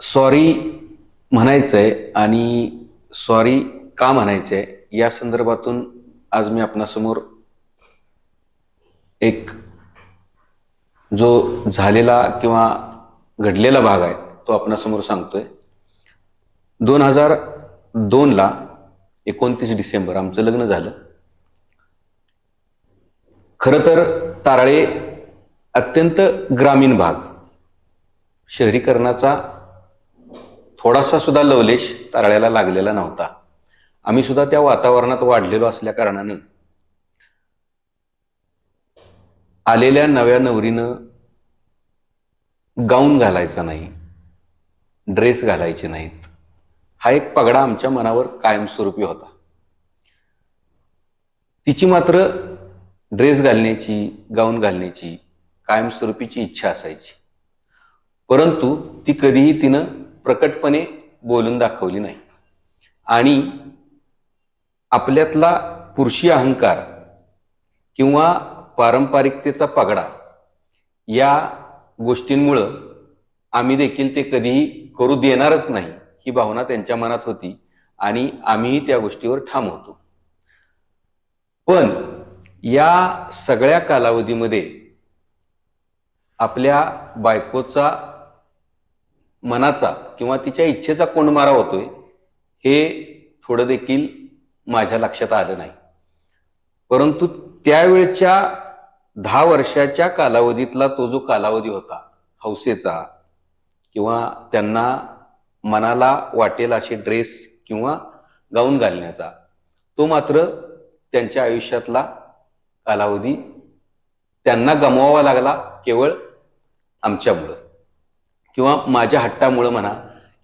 Sorry म्हणायचंय आणि sorry का म्हणायचंय या संदर्भातून आज मी आपणासमोर एक जो झालेला किंवा घडलेला भाग आहे तो आपणासमोर सांगतोय. दोन हजार दोनला एकोणतीस डिसेंबर आमचं लग्न झालं. खरं तर तारळे अत्यंत ग्रामीण भाग. शहरीकरणाचा थोडासा सुद्धा लवलेश तारळ्याला लागलेला नव्हता. आम्ही सुद्धा त्या वातावरणात वाढलेलो असल्या कारणानं आलेल्या नव्या नवरीनं गाऊन घालायचा नाही ड्रेस घालायचे नाहीत. हा एक पगडा आमच्या मनावर कायमस्वरूपी होता. तिची मात्र ड्रेस घालण्याची गाऊन घालण्याची कायमस्वरूपीची इच्छा असायची. परंतु ती कधीही तिनं प्रकटपणे बोलून दाखवली नाही. आणि आपल्यातला पुरुषी अहंकार किंवा पारंपरिकतेचा पगडा या गोष्टींमुळं आम्ही देखील ते कधीही करू देणारच नाही ही भावना त्यांच्या मनात होती आणि आम्हीही त्या गोष्टीवर ठाम होतो. पण या सगळ्या कालावधीमध्ये आपल्या बायकोचा मनाचा किंवा तिच्या इच्छेचा कोंडमारा होतोय हे थोडं देखील माझ्या लक्षात आलं नाही. परंतु त्यावेळच्या दहा वर्षाच्या कालावधीतला तो जो कालावधी होता हौसेचा किंवा त्यांना मनाला वाटेल असे ड्रेस किंवा गाऊन घालण्याचा तो मात्र त्यांच्या आयुष्यातला कालावधी त्यांना गमवावा लागला केवळ आमच्यामुळं. किंवा माझ्या हट्टामुळं म्हणा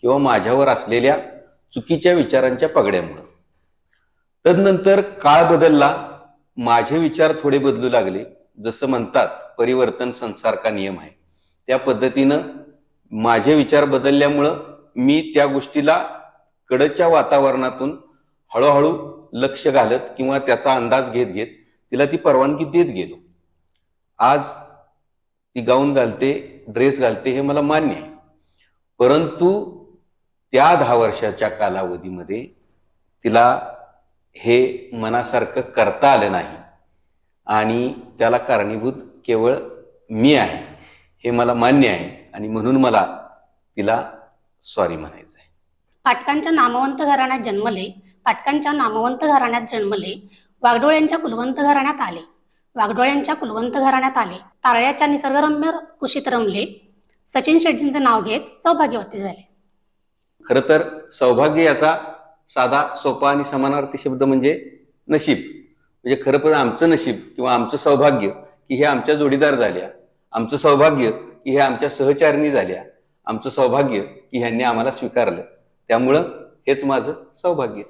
किंवा माझ्यावर असलेल्या चुकीच्या विचारांच्या पगड्यामुळं. तदनंतर काळ बदलला माझे विचार थोडे बदलू लागले. जसं म्हणतात परिवर्तन संसार का नियम आहे. त्या पद्धतीनं माझे विचार बदलल्यामुळं मी त्या गोष्टीला कडच्या वातावरणातून हळूहळू लक्ष घालत किंवा त्याचा अंदाज घेत घेत तिला ती परवानगी देत गेलो. आज ती गाऊन घालते ड्रेस घालते हे मला मान्य आहे. परंतु त्या दहा वर्षाच्या कालावधीमध्ये तिला हे मनासारखं करता आलं नाही. आणि त्याला कारणीभूत केवळ मी आहे हे मला मान्य आहे. आणि म्हणून मला तिला सॉरी म्हणायचं आहे पाटकांच्या नामवंत घराण्यात जन्मले पाटकांच्या नामवंत घराण्यात जन्मले वाघडोळ्यांच्या कुलवंत घराण्यात आले. वाघडोळ्यांच्या कुलवंत घराण्यात आले. तारळ्याच्या निसर्गरम्य कुशीत रमले. सचिन शेट्टींचं नाव घेत सौभाग्यवती झाले. खरं तर सौभाग्य याचा साधा सोपा आणि समानार्थी शब्द म्हणजे नशीब. म्हणजे खरं पण आमचं नशीब किंवा आमचं सौभाग्य की हे आमच्या जोडीदार झाल्या. आमचं सौभाग्य की हे आमच्या सहचारिणी झाल्या. आमचं सौभाग्य की ह्यांनी आम्हाला स्वीकारलं. त्यामुळं हेच माझं सौभाग्य.